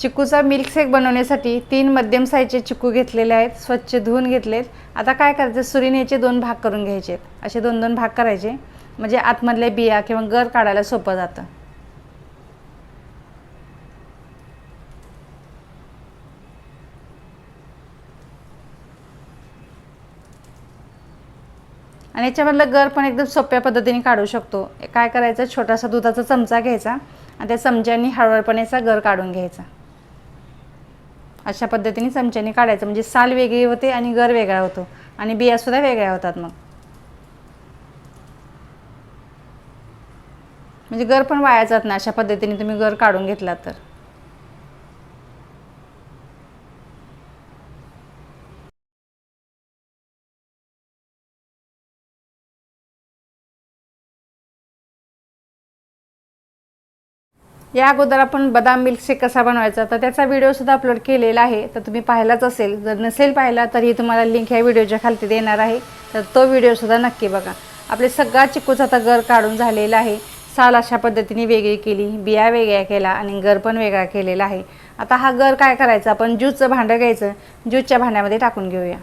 चिकूचा milkshake बनवण्यासाठी तीन मध्यम साईजचे चिकू घेतलेले आहेत स्वच्छ धुवून घेतलेत. आता काय करायचं? सुरीने याचे दोन भाग करून घ्यायचे आहेत. असे दोन दोन भाग करायचे. म्हणजे आतमधल्या बिया किंवा गर काढायला सोपं जातं. आणि याच्यामधलं गर पण एकदम सोप्या पद्धतीने काढू शकतो. काय करायचं? छोटासा दुधाचा चमचा घ्यायचा. आणि त्या चमच्यानी हळूहळपणेचा गर काढून घ्यायचा. अशा पद्धतीने चमच्याने काढायचं. म्हणजे साल वेगळी होते आणि गर वेगळा होतो. आणि बियासुद्धा वेगळ्या होतात मग. म्हणजे गर पण वाया जात नाही अशा पद्धतीने तुम्ही गर काढून घेतलात तर. या अगोदर आपण बदाम मिल्कशेक कसा बनवायचा तर त्याचा व्हिडिओसुद्धा अपलोड केलेला आहे. तर तुम्ही पाहिलाच असेल. जर नसेल पाहिला तरी तुम्हाला लिंक ह्या व्हिडिओच्या खालती देणार आहे. तर तो व्हिडिओसुद्धा नक्की बघा. आपले सगळा चिकूचा आता गर काढून झालेला आहे. साल अशा पद्धतीने वेगळी केली बिया वेगळ्या केला आणि गर पण वेगळा केलेला आहे. आता हा गर काय करायचा? आपण ज्यूसचं भांडं घ्यायचं. ज्यूसच्या भांड्यामध्ये टाकून घेऊया.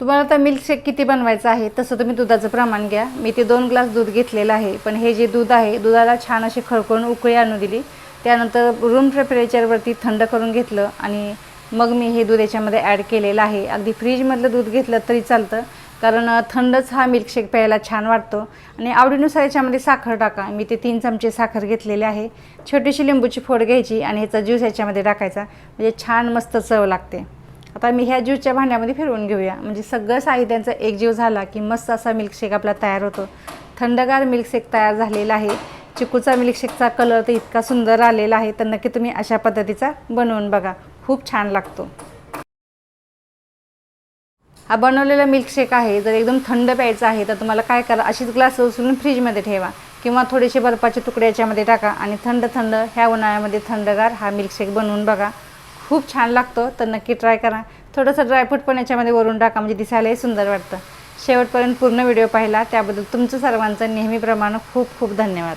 तुम्हाला आता मिल्कशेक किती बनवायचं आहे? तसं तुम्ही दुधाचं प्रमाण घ्या. मी ते दोन ग्लास दूध घेतलेलं आहे. पण हे जे दूध आहे दुधाला छान अशी खळकळून उकळी आणून दिली. त्यानंतर रूम टेम्परेचरवरती थंड करून घेतलं आणि मग मी हे दूध याच्यामध्ये ॲड केलेलं आहे. अगदी फ्रीजमधलं दूध घेतलं तरी चालतं. कारण थंडच हा मिल्कशेक प्यायला छान वाटतो. आणि आवडीनुसार याच्यामध्ये साखर टाका. मी ते तीन चमचे साखर घेतलेले आहे. छोटीशी लिंबूची फोड घ्यायची आणि ह्याचा ज्यूस याच्यामध्ये टाकायचा. म्हणजे छान मस्त चव लागते. आता मी ह्या ज्यूसच्या भांड्यामध्ये फिरवून घेऊया. म्हणजे सगळं साहित्यांचा एक जीव झाला की मस्त असा मिल्कशेक आपला तयार होतो. थंडगार मिल्कशेक तयार झालेला आहे. चिकूचा मिल्कशेकचा कलर तर इतका सुंदर आलेला आहे तर नक्की तुम्ही अशा पद्धतीचा बनवून बघा. खूप छान लागतो. हा बनवलेला मिल्कशेक आहे. जर एकदम थंड प्यायचा आहे तर तुम्हाला काय करा अशीच ग्लास उचलून फ्रीजमध्ये ठेवा किंवा थोडेसे बर्फाचे तुकडे याच्यामध्ये टाका आणि थंड थंड ह्या उन्हाळ्यामध्ये थंडगार हा मिल्कशेक बनवून बघा. खूप छान लागतो तर नक्की ट्राय करा. थोडंसं ड्रायफ्रूट पण याच्यामध्ये वरून टाका म्हणजे दिसायलाही सुंदर वाटतं. शेवटपर्यंत पूर्ण व्हिडिओ पाहिला त्याबद्दल तुमचं सर्वांचं नेहमीप्रमाणे खूप खूप धन्यवाद.